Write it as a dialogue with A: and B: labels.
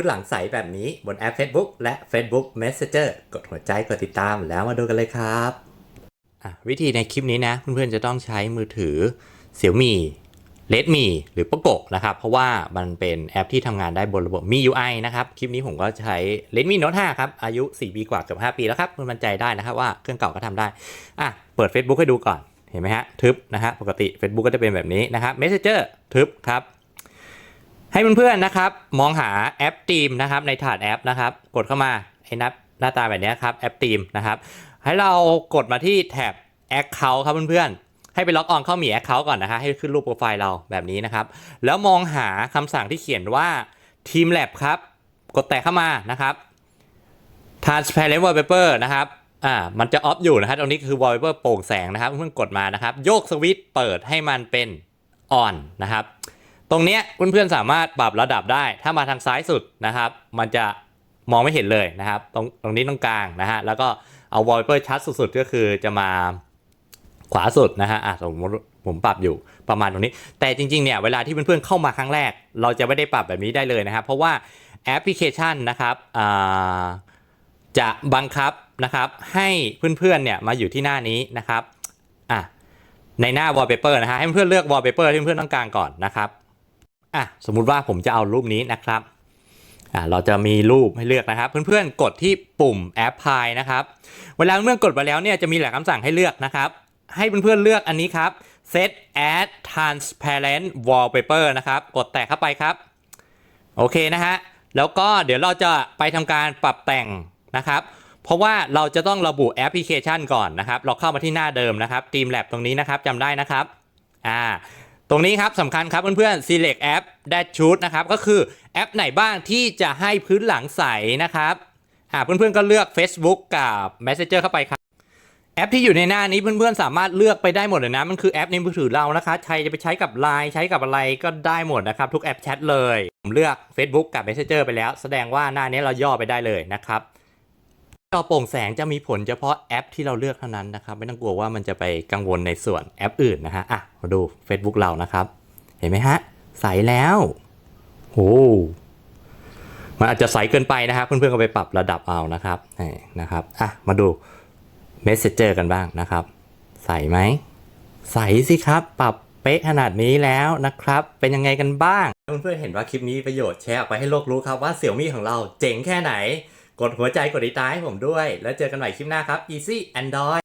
A: พื้นหลังใสแบบนี้บนแอป Facebook และ Facebook Messenger กดหัวใจกดติดตามแล้วมาดูกันเลยครับวิธีในคลิปนี้นะเพื่อนๆจะต้องใช้มือถือ Xiaomi Redmi หรือ Poco นะครับ เพราะว่ามันเป็นแอปที่ทำงานได้บนระบบ MIUI นะครับ คลิปนี้ผมก็ใช้ Redmi Note 5 ครับ อายุ 4 ปีกว่าเกือบ5ปีแล้วครับมันมั่นใจได้นะครับว่าเครื่องเก่าก็ทำได้ อะ เปิด Facebook ให้ดูก่อนเห็นไหมฮะทึบนะฮะปกติ Facebook ก็จะเป็นแบบนี้นะครับ Messenger ทึบครับ ให้เพื่อนๆนะครับมองหาแอปทีมนะครับในถาดแอปนะครับกดเข้ามาให้นับหน้าตาแบบนี้ครับแอปทีมนะครับให้เรากดมาที่แท็บ Account ครับเพื่อนๆให้ไปล็อกออนเข้ามี Account ก่อนนะคะให้ขึ้นรูปโปรไฟล์เราแบบนี้นะครับแล้วมองหาคำสั่งที่เขียนว่า Team Lab ครับกดแตะเข้ามานะครับ Transparent Wallpaper นะครับอ่ามันจะออฟอยู่นะครับตรงนี้คือ Wallpaper โปร่งแสงนะครับเพื่อนกดมานะครับโยกสวิตช์เปิดให้มันเป็น on นะครับ ตรงเนี้ยเพื่อนๆสามารถปรับระดับได้ ถ้ามาทางซ้ายสุดนะครับ มันจะมองไม่เห็นเลยนะครับ ตรงตรงนี้ตรงกลางนะฮะ แล้วก็เอา wallpaper ชัดสุดๆ ก็คือจะมาขวาสุดนะฮะอะสมมติผมปรับอยู่ประมาณตรงนี้ แต่จริงๆ เนี่ย เวลาที่เพื่อนๆเข้ามาครั้งแรก เราจะไม่ได้ปรับแบบนี้ได้เลยนะครับ เพราะว่าแอปพลิเคชันนะครับจะบังคับนะครับ ให้เพื่อนๆ เนี่ยมาอยู่ที่หน้านี้นะครับ อะ ในหน้า wallpaper นะฮะ ให้เพื่อนเลือก wallpaper ที่เพื่อนต้องการก่อนนะครับ อะสมมุติว่าผมจะเอารูปนี้นะครับอะเราจะมีรูปให้เลือกนะครับ เพื่อนๆกดที่ปุ่ม apply นะครับ เวลาเพื่อนกดไปแล้วเนี่ยจะมีหลายคำสั่งให้เลือกนะครับ ให้เพื่อนๆเลือกอันนี้ครับ set as transparent wallpaper นะครับ กดแตะเข้าไปครับ โอเคนะฮะแล้วก็เดี๋ยวเราจะไปทำการปรับแต่งนะครับ เพราะว่าเราจะต้องระบุแอปพลิเคชันก่อนนะครับ เราเข้ามาที่หน้าเดิมนะครับ Team Lab ตรงนี้นะครับจำได้นะครับ อ่า ตรงนี้ครับสำคัญครับเพื่อนๆ select app dash shoot นะครับก็คือแอปไหนบ้างที่จะให้พื้นหลังใสนะครับอ่าเพื่อนๆก็เลือก Facebook กับ Messenger เข้าไปครับ แอปที่อยู่ในหน้านี้เพื่อนๆสามารถเลือกไปได้หมดเลยนะมันคือแอปในมือถือเรานะคะใครจะไปใช้กับ Line ใช้กับอะไรก็ได้หมดนะครับ ทุกแอปแชทเลย ผมเลือก Facebook กับ Messenger ไปแล้ว แสดงว่าหน้านี้เราย่อไปได้เลยนะครับ จอโปร่งแสงจะมีผลเฉพาะแอปที่เราเลือกเท่านั้นนะครับ ไม่ต้องกลัวว่ามันจะไปกังวลในส่วนแอปอื่นนะฮะอะมาดู Facebook เรานะครับ เห็นไหมฮะ ใสแล้วโอ้มันอาจจะใสเกินไปนะครับ เพื่อนๆก็ไปปรับระดับเอานะครับนี่นะครับอะมาดู Messenger กันบ้างนะครับ ใสไหม ใสสิครับ ปรับเป๊ะขนาดนี้แล้วนะครับ เป็นยังไงกันบ้าง เพื่อนๆเห็นว่าคลิปนี้ประโยชน์แชร์ออกไปให้โลกรู้ครับว่าเสี่ยมี่ของเราเจ๋งแค่ไหน กดหัวใจกดติดตามให้ผมด้วย แล้วเจอกันใหม่คลิปหน้าครับ Easy Android